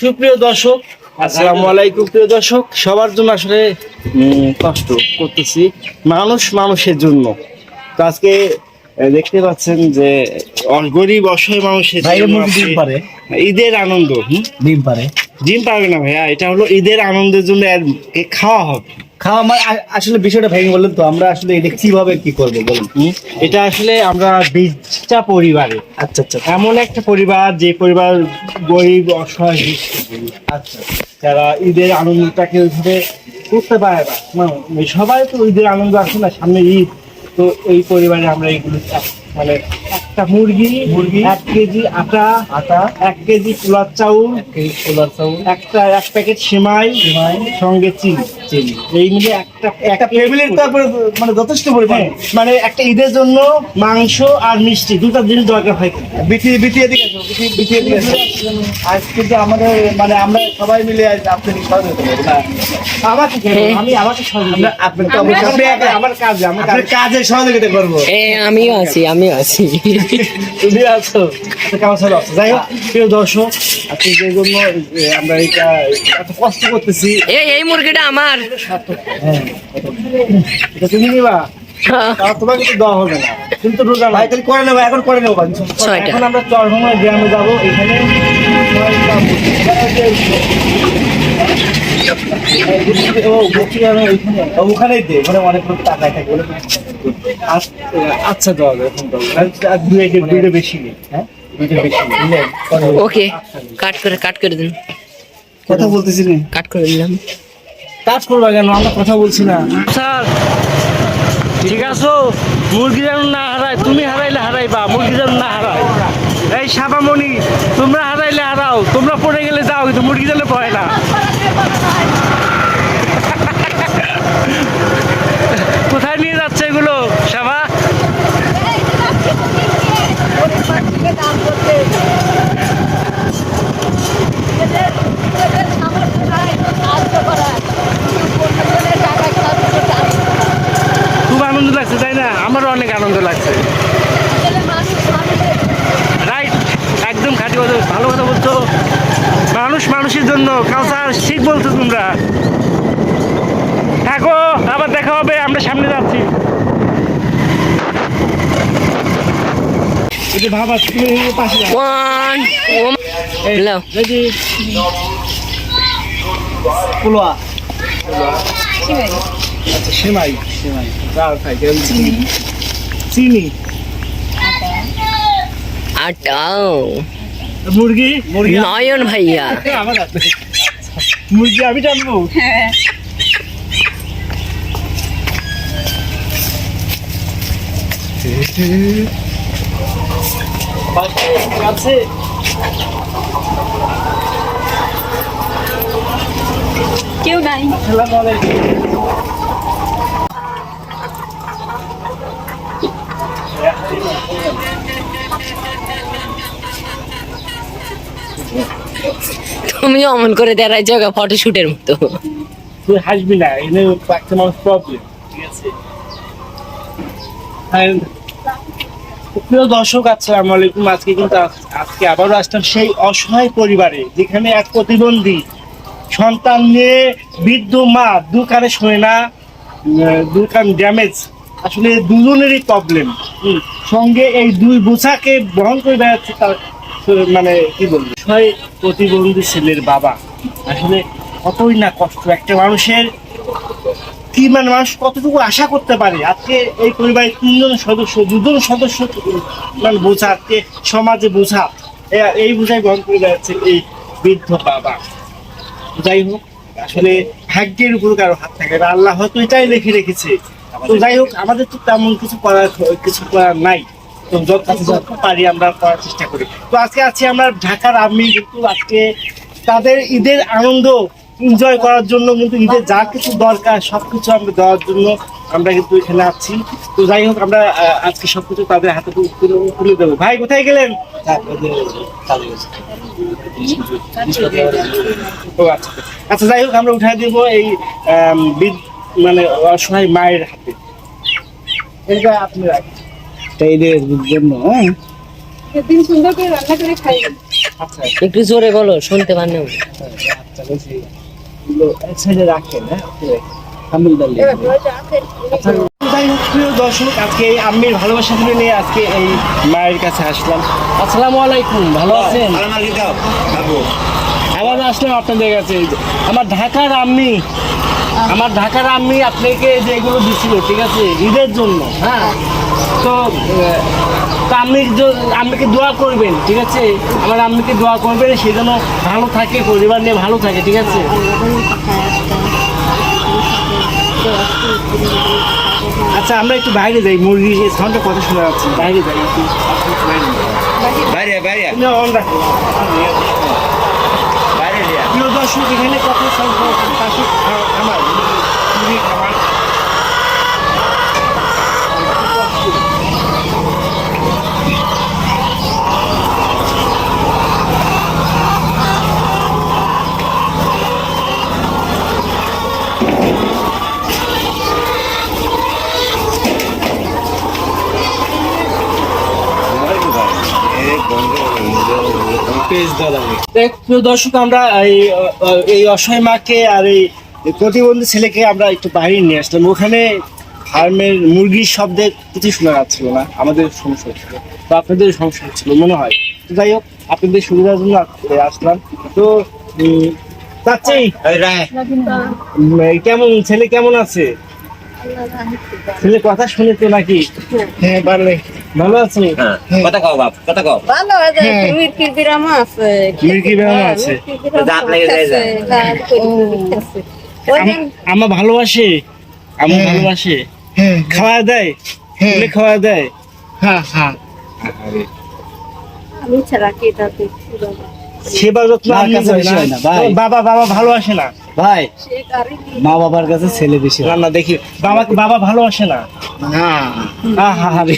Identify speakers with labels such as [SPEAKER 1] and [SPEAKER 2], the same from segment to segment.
[SPEAKER 1] সুপ্রিয় দর্শক, আসসালামু আলাইকুম প্রিয় দর্শক। সবার জন্য আসলে কষ্ট করতেছি মানুষ মানুষের জন্য। তো আজকে দেখতে পাচ্ছেন যে গরিব অসহায় মানুষের ঈদের আনন্দ?
[SPEAKER 2] ডিম পারে
[SPEAKER 1] ডিম পারবে না ভাইয়া এটা হলো ঈদের আনন্দের জন্য খাওয়া হবে।
[SPEAKER 2] খাওয়া আমার আসলে বিষয়টা ভেঙে বললেন তো আমরা আসলে এটা কীভাবে কি করব বলুন?
[SPEAKER 1] এটা আসলে আমরা বিশটা পরিবারে।
[SPEAKER 2] আচ্ছা আচ্ছা।
[SPEAKER 1] এমন একটা পরিবার যে পরিবার গরিব অসহায়
[SPEAKER 2] আচ্ছা।
[SPEAKER 1] যারা ঈদের আনন্দটাকে ওইভাবে করতে পারে না। মানে সবাই তো ঈদের আনন্দ আসে না সামনে ঈদ। তো এই পরিবারে আমরা এইগুলো মানে একটা মুরগি মুরগি এক কেজি আটা
[SPEAKER 2] আটা
[SPEAKER 1] এক কেজি পোলার চাউল
[SPEAKER 2] এক কেজি চাউল
[SPEAKER 1] একটা এক প্যাকেট সেমাই
[SPEAKER 2] সেমাই,
[SPEAKER 1] সঙ্গে চিনি। এই মিলে একটা
[SPEAKER 2] একটা ফ্যামিলির তারপরে মানে যথেষ্ট পরিমাণ।
[SPEAKER 1] হ্যাঁ, মানে একটা ঈদের জন্য মাংস আর মিষ্টি দুটো জিনিস দরকার হয়
[SPEAKER 2] বিটি বিটিয়ে দিকে বিটিয়ে দিকে আজ কিন্তু আমাদের মানে আমরা সবাই মিলে আজ সহযোগিতা
[SPEAKER 1] আমাকে কেন? আমি আমাকে সহযোগিতা
[SPEAKER 2] তো
[SPEAKER 3] আমরা-
[SPEAKER 1] কাজে আমার
[SPEAKER 2] সহযোগিতা করব।
[SPEAKER 3] এ আমিও আছি আমিও আছি।
[SPEAKER 1] তুমি আছো। আচ্ছা, কেমন যাই হোক প্রিয় দর্শক আপনি যে জন্য এ, আমরা এটা এত কষ্ট করতেছি।
[SPEAKER 3] এই এই মুরগিটা আমার।
[SPEAKER 1] হ্যাঁ এটা তুমি নিবা। তোমাকে তো দেওয়া হবে না। কিন্তু রোজা
[SPEAKER 2] ভাই
[SPEAKER 1] ভাই
[SPEAKER 2] তাহলে করে নেব এখন করে নেব
[SPEAKER 1] এখন আমরা চরভঙ্গা গ্রামে যাব এখানে।
[SPEAKER 2] ওখানেই দে ওখানে অনেক লোক টাকা থাকে।
[SPEAKER 1] আচ্ছা, দেওয়া যাবে দুইটা বেশি নেই হ্যাঁ?
[SPEAKER 3] ওকে কাট করে কাট করে দিন।
[SPEAKER 2] কথা বলতেছি না।
[SPEAKER 3] কাট করে দিলাম।
[SPEAKER 1] কাজ করবা কেন? আমরা কথা বলছি না। স্যার ঠিক আছো? মুরগি যেন না হারায় তুমি হারাইলে হারাইবা মুরগি যেন না হারায়। এই সাবামণি তোমরা হারাইলে হারাও তোমরা পড়ে গেলে যাও কিন্তু মুরগি যেন পড়ে না কোথায় নিয়ে যাচ্ছে এগুলো সাবা খুব আনন্দ লাগছে, তাই না? আমারও অনেক আনন্দ লাগছে। রাইট একদম খাঁটি কথা, ভালো কথা বলছো। মানুষ মানুষের জন্য কালচার ঠিক বলছো তোমরা। থাকো, আবার দেখা হবে, আমরা সামনে যাচ্ছি। যে
[SPEAKER 2] পোলোয়া
[SPEAKER 1] আচ্ছা সেমাই সেমাই। চিনি। চিনি।
[SPEAKER 3] আটাও
[SPEAKER 1] মুরগি? মুরগি।
[SPEAKER 3] নয়ন ভাইয়া।
[SPEAKER 1] মুরগি আমি টানবো? আছে
[SPEAKER 4] কেউ নাই।
[SPEAKER 1] আসসালামু আলাইকুম
[SPEAKER 3] তুমি অমন করে দেড়াই জায়গা ফটো শুটের মতো।
[SPEAKER 1] তুই হাসবি না এনে একটা মানুষ প্রবলেম ঠিক আছে? আর প্রিয় দর্শক আসসালামু আলাইকুম। আজকে কিন্তু আজকে আবারও আসলাম সেই অসহায় পরিবারে যেখানে এক প্রতিবন্ধী সন্তান নিয়ে বৃদ্ধ মা দুকানে শোয় না উম, দুকান ড্যামেজ আসলে দুজনেরই প্রবলেম সঙ্গে এই দুই বোঝাকে বহন করে বেড়াচ্ছে তার মানে কি বলব? ছয় প্রতিবন্ধী ছেলের বাবা। আসলে কতই না কষ্ট। একটা মানুষের কি মানে মানুষ কতটুকু আশা করতে পারে? আজকে এই পরিবারের তিনজন সদস্য দুজন সদস্য মানে বোঝা আজকে সমাজে বোঝা। এই বোঝাই গ্রহণ করে যাচ্ছে এই বৃদ্ধ বাবা। যাই হোক আসলে ভাগ্যের উপর কারও হাত থাকে না। আল্লাহ হয়তো এটাই লিখে রেখেছে। তো যাই হোক আমাদের তো তেমন কিছু করার কিছু করার নাই। তো যতটুকু পারি আমরা করার চেষ্টা করি। তো আজকে আছি আমরা ঢাকার আমি কিন্তু আজকে তাদের ঈদের আনন্দ এনজয় করার জন্য কিন্তু ঈদের যা কিছু দরকার সবকিছু আমরা দেওয়ার জন্য আমরা কিন্তু এখানে আছি। তো যাই হোক আমরা আজকে সবকিছু তাদের হাতে তুলে- দেবো। ভাই কোথায় গেলেন? ও আচ্ছা। আচ্ছা যাই হোক আমরা উঠাই দিব এই মানে অসহায় মায়ের হাতে। এটা আপনি রাখেন।
[SPEAKER 2] ঈদের জন্য হ্যাঁ?
[SPEAKER 4] দিন সুন্দর করে রান্না করে খাই
[SPEAKER 1] আচ্ছা।
[SPEAKER 3] একটু জোরে বলো শুনতে পারি না।
[SPEAKER 1] আচ্ছা বলছি এগুলো এক সাইডে রাখেন হ্যাঁ? আচ্ছা, প্রিয় দর্শক আজকে এই আম্মির ভালোবাসা গুলো নিয়ে আজকে এই মায়ের কাছে আসলাম। আসসালামু আলাইকুম ভালো আছেন? আবার আসলাম আপনাদের কাছে। আমার ঢাকার আম্মি আমার ঢাকার আম্মি আপনাকে যেগুলো দিছিল ঠিক আছে? ঈদের জন্য হ্যাঁ? তো তো আপনি আম্মিকে দোয়া করবেন ঠিক আছে আমার আম্মিকে দোয়া করবেন সে যেন ভালো থাকে পরিবার নিয়ে ভালো থাকে ঠিক আছে আচ্ছা আমরা একটু বাইরে যাই মুরগির সাউন্ডটা কথা শোনা যাচ্ছে বাইরে যাই বাইরে।
[SPEAKER 2] বাইরে বাইরে
[SPEAKER 1] দর্শক এখানে কথা সাউন্ড দর্শক আমরা এই এই অসহায় মাকে আর এই প্রতিবন্ধী ছেলেকে আমরা একটু বাইরে নিয়ে আসলাম। ওখানে ফার্মের মুরগির শব্দে কিছু শোনা যাচ্ছিল না আমাদের সমস্যা হচ্ছিল তো আপনাদের সমস্যা হচ্ছিল মনে হয়। তো যাই হোক আপনাদের সুবিধার জন্য আসলাম। তো চাচ্ছি
[SPEAKER 2] রায়।
[SPEAKER 1] কেমন ছেলে কেমন আছে? ছেলে কথা শুনে তো নাকি? হ্যাঁ পারলে ভালো আছে?
[SPEAKER 2] হ্যাঁ, কথা কও বাপ কথা কও।
[SPEAKER 4] ভালো আছে মির্কির বিরাম আছে।
[SPEAKER 1] মির্কি বিরাম আছে।
[SPEAKER 2] দাঁত লেগে যায়।
[SPEAKER 1] আমা ভালোবাসে? আমা ভালোবাসে? খাওয়া দেয়? হ্যাঁ। খাওয়া দেয়?
[SPEAKER 4] আমি ছাড়া কে তাতে
[SPEAKER 1] সেবা যত্ন
[SPEAKER 5] মার কাছে বেশি হয় না, ভাই।
[SPEAKER 1] ও, বাবা বাবা ভালোবাসে না।
[SPEAKER 5] ভাই মা বাবার কাছে ছেলে বেশি
[SPEAKER 1] না না দেখি বাবা না। আহা হা রে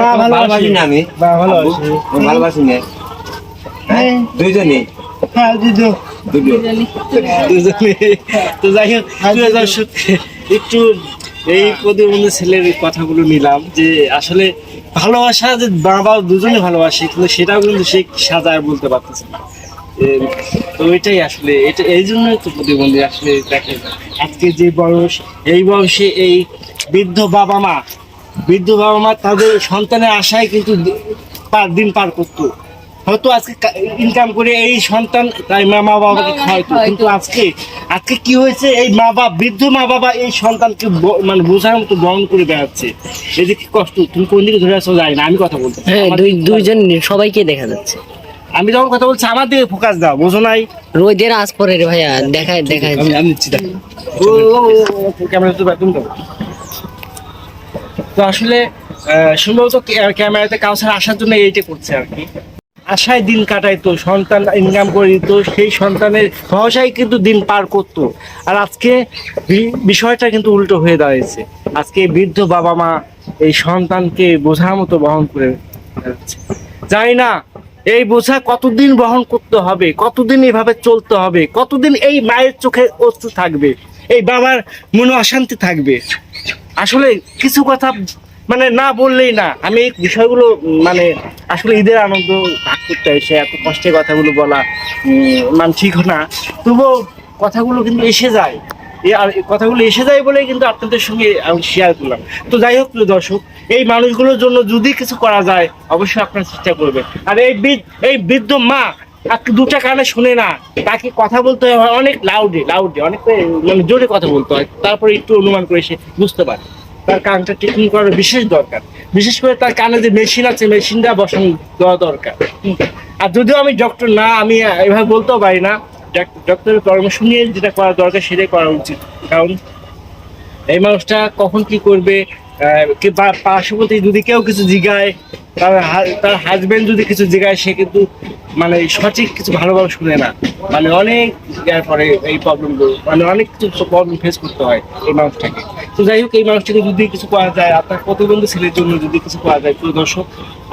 [SPEAKER 1] মা ভালোবাসে
[SPEAKER 2] ভালোবাসি না আমি।
[SPEAKER 1] ভালোবাসে
[SPEAKER 2] আমি ভালোবাসি না। হ্যাঁ দুইজনই
[SPEAKER 1] হ্যাঁ
[SPEAKER 2] দুজন
[SPEAKER 1] তো যাই হোক একটু এই প্রতিবন্ধী ছেলের কথাগুলো নিলাম যে আসলে ভালোবাসা যে বাবা দুজনে ভালোবাসে, কিন্তু সেটাও কিন্তু সে সাজায় বলতে পারতেছে না। তো এটাই আসলে, এটা, এই জন্যই তো প্রতিবন্ধী আসলে দেখেন আজকে যে বয়স, এই বয়সে এই বৃদ্ধ বাবা মা, বৃদ্ধ বাবা মা তাদের সন্তানের আশায় কিন্তু পার দিন পার করতো। হয়তো আজকে ইনকাম করে এই সন্তান তাই মা মা বাবাকে খাওয়াইতো। কিন্তু আজকে আজকে কি হয়েছে? এই মা বাবা বৃদ্ধ মা বাবা এই সন্তানকে মানে বোঝার মতো বহন করে বেড়াচ্ছে। এদিকে কষ্ট তুমি কোন দিকে ধরে আসো যাই না আমি কথা বলতে
[SPEAKER 3] হ্যাঁ দুই দুইজন সবাইকে দেখা যাচ্ছে।
[SPEAKER 1] আমি যখন কথা বলছি আমার দিকে ফোকাস দাও বোঝো নাই?
[SPEAKER 3] রোদের আজ পরে রে ভাইয়া দেখায় দেখায়।
[SPEAKER 5] আমি নিচ্ছি দেখ।
[SPEAKER 1] ও, ক্যামেরা তো তুমি দাও। তো আসলে আহ, সম্ভবত ক্যা- ক্যামেরাতে কাউসার আসার জন্য এইটা করছে আর কি। আশায় দিন কাটাইতো, সন্তান ইনকাম করে দিত, সেই সন্তানের ভরসায় কিন্তু দিন পার করতো। আর আজকে বিষয়টা কিন্তু উল্টো হয়ে দাঁড়িয়েছে। আজকে বৃদ্ধ বাবা মা এই সন্তানকে বোঝার মতো বহন করে জানি না, এই বোঝা কতদিন বহন করতে হবে, কতদিন এভাবে চলতে হবে, কতদিন এই মায়ের চোখে অশ্রু থাকবে, এই বাবার মনে অশান্তি থাকবে। আসলে কিছু কথা মানে না বললেই না। আমি এই বিষয়গুলো মানে আসলে ঈদের আনন্দ ভাগ করতে এসে, এত কষ্টের কথাগুলো বলা ঠিক না। তবুও কথাগুলো কিন্তু এসে যায়। আর কথাগুলো এসে যায় বলেই কিন্তু আপনাদের সঙ্গে আমি শেয়ার করলাম। তো যাই হোক, প্রিয় দর্শক, এই মানুষগুলোর জন্য যদি কিছু করা যায়, অবশ্যই আপনারা চেষ্টা করবেন। আর এই বৃদ্ধ এই বৃদ্ধ মা আজকে দুটা কানে শুনে না, তাকে কথা বলতে হয় অনেক লাউডে লাউডে অনেক মানে জোরে কথা বলতে হয়। তারপরে একটু অনুমান করে সে বুঝতে পারে। তার কানটা ট্রিটমেন্ট করার বিশেষ দরকার। বিশেষ করে তার কানে যে মেশিন আছে মেশিনটা বসানো দেওয়া দরকার। আর যদিও আমি ডক্টর না, আমি এভাবে বলতেও পারি না। ডাক- ডক্টরের পরামর্শ নিয়ে যেটা করা দরকার সেটাই করা উচিত। কারণ এই মানুষটা কখন কি করবে পার্শ্ববর্তী যদি কেউ কিছু জিগায়, তার তার হাজব্যান্ড যদি কিছু জিগায়, সে কিন্তু মানে সঠিক কিছু ভালোভাবে শুনে না। মানে অনেক পরে এই প্রবলেমগুলো মানে অনেক কিছু প্রবলেম ফেস করতে হয় এই মানুষটাকে। তো যাই হোক, এই মানুষটাকে যদি কিছু করা যায়, আপনার প্রতিবন্ধী ছেলের জন্য যদি কিছু করা যায়, প্রিয় দর্শক,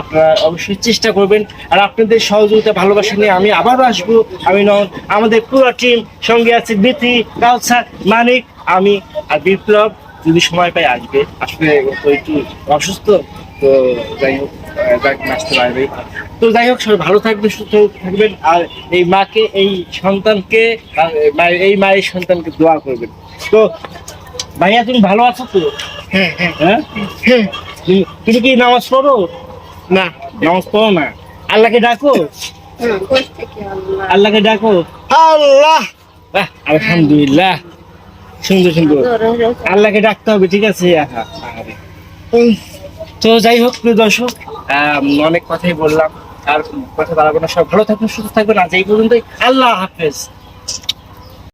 [SPEAKER 1] আপনারা অবশ্যই চেষ্টা করবেন। আর আপনাদের সহযোগিতা, ভালোবাসা নিয়ে আমি আবারও আসব। আমি নন আমাদের পুরো টিম সঙ্গে আছে বিথি কাউসার মানিক, আমি আর বিপ্লব। যদি সময় পাই আসবে। আসলে একটু অসুস্থ, তো যাই হোক আসতে পারবে। তো যাই হোক, সবাই ভালো থাকবে সুস্থ থাকবেন। আর এই মাকে, এই সন্তানকে এই মায়ের সন্তানকে দোয়া করবেন। তো ভাইয়া তুমি ভালো আছো তো?
[SPEAKER 2] হ্যাঁ হ্যাঁ।
[SPEAKER 1] হ্যাঁ? তুমি- কি নামাজ পড়ো?
[SPEAKER 2] না।
[SPEAKER 1] নামাজ পড়ো না? আল্লাহকে ডাকো? আল্লাহকে ডাকো?
[SPEAKER 2] আল্লাহ।
[SPEAKER 1] আলহামদুলিল্লাহ। সুন্দর সুন্দর। আল্লাহকে ডাকতে হবে ঠিক আছে? তো যাই হোক প্রিয় দর্শক অনেক কথাই বললাম। আর কথা বাড়াবো না সব ভালো থাকবেন সুস্থ থাকবেন। আজ এই পর্যন্তই। আল্লাহ হাফেজ।